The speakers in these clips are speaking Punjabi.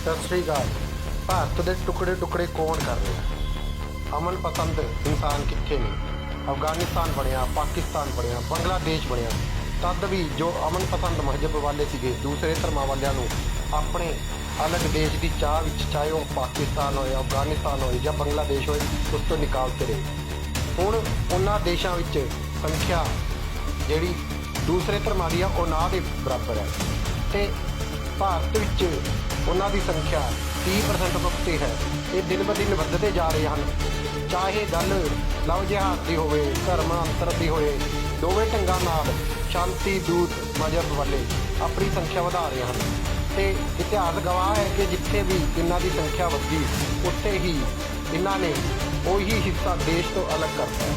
ਸਤਿ ਸ੍ਰੀ ਅਕਾਲ। ਭਾਰਤ ਦੇ ਟੁਕੜੇ ਟੁਕੜੇ ਕੌਣ ਕਰ ਰਿਹਾ ਅਮਨ ਪਸੰਦ ਇਨਸਾਨ ਕਿੱਥੇ ਨੇ? ਅਫਗਾਨਿਸਤਾਨ ਬਣਿਆ, ਪਾਕਿਸਤਾਨ ਬਣਿਆ, ਬੰਗਲਾਦੇਸ਼ ਬਣਿਆ। ਤਦ ਵੀ ਜੋ ਅਮਨ ਪਸੰਦ ਮਹਜਬ ਵਾਲੇ ਸੀਗੇ, ਦੂਸਰੇ ਧਰਮਾਂ ਵਾਲਿਆਂ ਨੂੰ ਆਪਣੇ ਅਲੱਗ ਦੇਸ਼ ਦੀ ਚਾਹ ਵਿੱਚ ਚਾਹੇ ਉਹ ਪਾਕਿਸਤਾਨ ਹੋਏ, ਅਫਗਾਨਿਸਤਾਨ ਹੋਏ ਜਾਂ ਬੰਗਲਾਦੇਸ਼ ਹੋਏ, ਉਸ ਤੋਂ ਨਿਕਾਲਤੇ ਰਹੇ ਹੁਣ ਉਹਨਾਂ ਦੇਸ਼ਾਂ ਵਿੱਚ ਸੰਖਿਆ ਜਿਹੜੀ ਦੂਸਰੇ ਧਰਮਾਂ ਦੀ ਆ, ਉਹ ਨਾ ਦੇ ਬਰਾਬਰ ਹੈ। ਤੇ ਭਾਰਤ ਵਿੱਚ ਉਹਨਾਂ ਦੀ ਸੰਖਿਆ 30% ਤੋਂ ਉੱਤੇ ਹੈ। ਇਹ ਦਿਨ ਬ ਦਿਨ ਵੱਧਦੇ ਜਾ ਰਹੇ ਹਨ। ਚਾਹੇ ਗੱਲ ਲਵ ਜਿਹਾਦ ਦੀ ਹੋਵੇ ਧਰਮ ਅੰਤਰ ਦੀ ਹੋਵੇ, ਦੋਵੇਂ ਢੰਗਾਂ ਨਾਲ ਸ਼ਾਂਤੀ, ਦੂਤ ਮਜਬ ਵਾਲੇ ਆਪਣੀ ਸੰਖਿਆ ਵਧਾ ਰਹੇ ਹਨ। ਤੇ ਇਤਿਹਾਸ ਗਵਾਹ ਹੈ ਕਿ ਜਿੱਥੇ ਵੀ ਇਹਨਾਂ ਦੀ ਸੰਖਿਆ ਵਧੀ, ਉੱਥੇ ਹੀ ਇਹਨਾਂ ਨੇ ਉਹੀ ਹਿੱਸਾ ਦੇਸ਼ ਤੋਂ ਅਲੱਗ ਕਰਤਾ।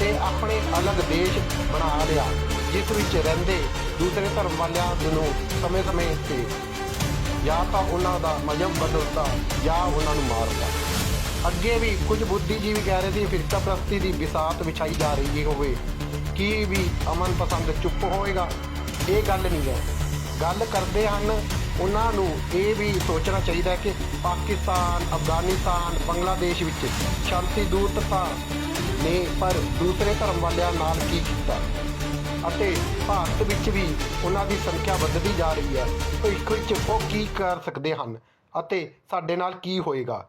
ਤੇ ਆਪਣੇ ਅਲੱਗ ਦੇਸ਼ ਬਣਾ ਲਿਆ, ਜਿਸ ਵਿੱਚ ਰਹਿੰਦੇ ਦੂਸਰੇ ਧਰਮ ਵਾਲਿਆਂ ਨੂੰ ਸਮੇਂ-ਸਮੇਂ ਤੇ ਜਾਂ ਤਾਂ ਉਹਨਾਂ ਦਾ ਮਜਬ ਬਦਲਦਾ, ਜਾਂ ਉਹਨਾਂ ਨੂੰ ਮਾਰਦਾ। ਅੱਗੇ ਵੀ ਕੁਝ ਬੁੱਧੀਜੀਵੀ ਕਹਿ ਰਹੇ ਸੀ ਫਿਰਕਾ ਪ੍ਰਸਤੀ ਦੀ ਵਿਸਾਤ ਵਿਛਾਈ ਜਾ ਰਹੀ ਹੋਵੇ। ਕੀ ਵੀ ਅਮਨ ਪਸੰਦ ਚੁੱਪ ਹੋਏਗਾ, ਇਹ ਗੱਲ ਨਹੀਂ ਹੈ। ਗੱਲ ਕਰਦੇ ਹਨ, ਉਹਨਾਂ ਨੂੰ ਇਹ ਵੀ ਸੋਚਣਾ ਚਾਹੀਦਾ ਹੈ ਕਿ ਪਾਕਿਸਤਾਨ, ਅਫਗਾਨਿਸਤਾਨ, ਬੰਗਲਾਦੇਸ਼ ਵਿੱਚ ਸ਼ਾਂਤੀ ਦੂਤਤਾ ਨੇ, ਪਰ ਦੂਸਰੇ ਧਰਮ ਵਾਲਿਆਂ ਨਾਲ ਕੀ ਕੀਤਾ? ਅਤੇ ਭਾਰਤ ਵਿੱਚ ਵੀ ਉਹਨਾਂ ਦੀ ਸੰਖਿਆ ਵੱਧਦੀ ਜਾ ਰਹੀ ਹੈ। ਭਵਿੱਖ ਵਿੱਚ ਉਹ ਕੀ ਕਰ ਸਕਦੇ ਹਨ ਅਤੇ ਸਾਡੇ ਨਾਲ ਕੀ ਹੋਏਗਾ?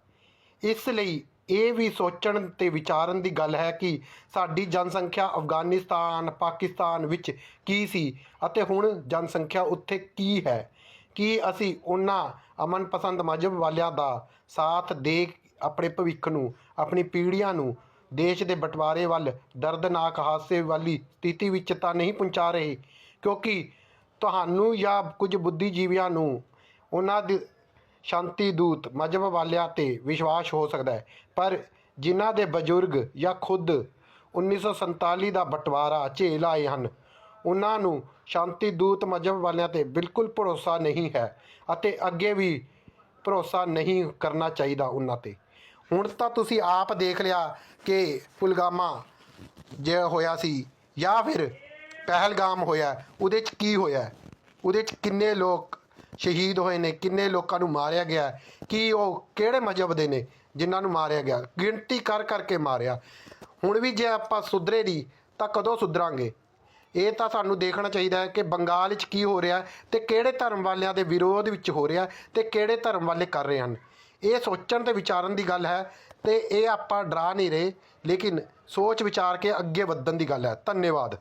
ਇਸ ਲਈ ਇਹ ਵੀ ਸੋਚਣ ਤੇ ਵਿਚਾਰਨ ਦੀ ਗੱਲ ਹੈ ਕਿ ਸਾਡੀ ਜਨਸੰਖਿਆ ਅਫਗਾਨਿਸਤਾਨ, ਪਾਕਿਸਤਾਨ ਵਿੱਚ ਕੀ ਸੀ ਅਤੇ ਹੁਣ ਜਨਸੰਖਿਆ ਉੱਥੇ ਕੀ ਹੈ? ਕੀ ਅਸੀਂ ਉਹਨਾਂ ਅਮਨ ਪਸੰਦ ਮਜ਼ਹਬ ਵਾਲਿਆਂ ਦਾ ਸਾਥ ਦੇ ਆਪਣੇ ਭਵਿੱਖ ਨੂੰ, ਆਪਣੀ ਪੀੜ੍ਹੀਆਂ ਨੂੰ ਦੇਸ਼ ਦੇ ਬਟਵਾਰੇ ਵੱਲ ਦਰਦਨਾਕ ਹਾਦਸੇ ਵਾਲੀ ਸਥਿਤੀ ਵਿੱਚ ਤਾਂ ਨਹੀਂ ਪਹੁੰਚਾ ਰਹੇ, ਕਿਉਂਕਿ ਤੁਹਾਨੂੰ ਜਾਂ ਕੁਝ ਬੁੱਧੀਜੀਵੀਆਂ ਨੂੰ ਉਹਨਾਂ ਦੇ ਸ਼ਾਂਤੀ ਦੂਤ ਮਜਬ ਵਾਲਿਆਂ ਤੇ ਵਿਸ਼ਵਾਸ ਹੋ ਸਕਦਾ ਹੈ। ਪਰ ਜਿਨ੍ਹਾਂ ਦੇ ਬਜ਼ੁਰਗ ਜਾਂ ਖੁਦ 1947 ਦਾ ਬਟਵਾਰਾ ਝੇਲ ਆਏ ਹਨ, ਉਹਨਾਂ ਨੂੰ ਸ਼ਾਂਤੀ ਦੂਤ ਮਜਬ ਵਾਲਿਆਂ ਤੇ ਬਿਲਕੁਲ ਭਰੋਸਾ ਨਹੀਂ ਹੈ ਅਤੇ ਅੱਗੇ ਵੀ ਭਰੋਸਾ ਨਹੀਂ ਕਰਨਾ ਚਾਹੀਦਾ ਉਹਨਾਂ ਤੇ। ਹੁਣ ਤਾਂ ਤੁਸੀਂ ਆਪ ਦੇਖ ਲਿਆ ਕਿ ਪੁਲਗਾਮਾ ਜੇ ਹੋਇਆ ਸੀ ਜਾਂ ਫਿਰ ਪਹਿਲਗਾਮ ਹੋਇਆ, ਉਹਦੇ 'ਚ ਕੀ ਹੋਇਆ? ਉਹਦੇ 'ਚ ਕਿੰਨੇ ਲੋਕ ਸ਼ਹੀਦ ਹੋਏ ਨੇ, ਕਿੰਨੇ ਲੋਕਾਂ ਨੂੰ ਮਾਰਿਆ ਗਿਆ? ਹੈ? ਕੀ ਉਹ ਕਿਹੜੇ ਮਜ਼ਹਬ ਦੇ ਨੇ ਜਿਨ੍ਹਾਂ ਨੂੰ ਮਾਰਿਆ ਗਿਆ? ਗਿਣਤੀ ਕਰ ਕਰਕੇ ਮਾਰਿਆ। ਹੁਣ ਵੀ ਜੇ ਆਪਾਂ ਸੁਧਰੇ ਨਹੀਂ ਤਾਂ ਕਦੋਂ ਸੁਧਰਾਂਗੇ? ਇਹ ਤਾਂ ਸਾਨੂੰ ਦੇਖਣਾ ਚਾਹੀਦਾ ਹੈ ਕਿ ਬੰਗਾਲ ਵਿੱਚ ਕੀ ਹੋ ਰਿਹਾ ਹੈ ਤੇ ਕਿਹੜੇ ਧਰਮ ਵਾਲਿਆਂ ਦੇ ਵਿਰੋਧ ਵਿੱਚ ਹੋ ਰਿਹਾ ਹੈ ਤੇ ਕਿਹੜੇ ਧਰਮ ਵਾਲੇ ਕਰ ਰਹੇ ਹਨ। ਇਹ ਸੋਚਣ ਤੇ ਵਿਚਾਰਨ ਦੀ ਗੱਲ ਹੈ ਤੇ ਇਹ ਆਪਾਂ ਡਰਾ ਨਹੀਂ ਰਹੇ, ਲੇਕਿਨ ਸੋਚ ਵਿਚਾਰ ਕੇ ਅੱਗੇ ਵਧਣ ਦੀ ਗੱਲ ਹੈ। ਧੰਨਵਾਦ।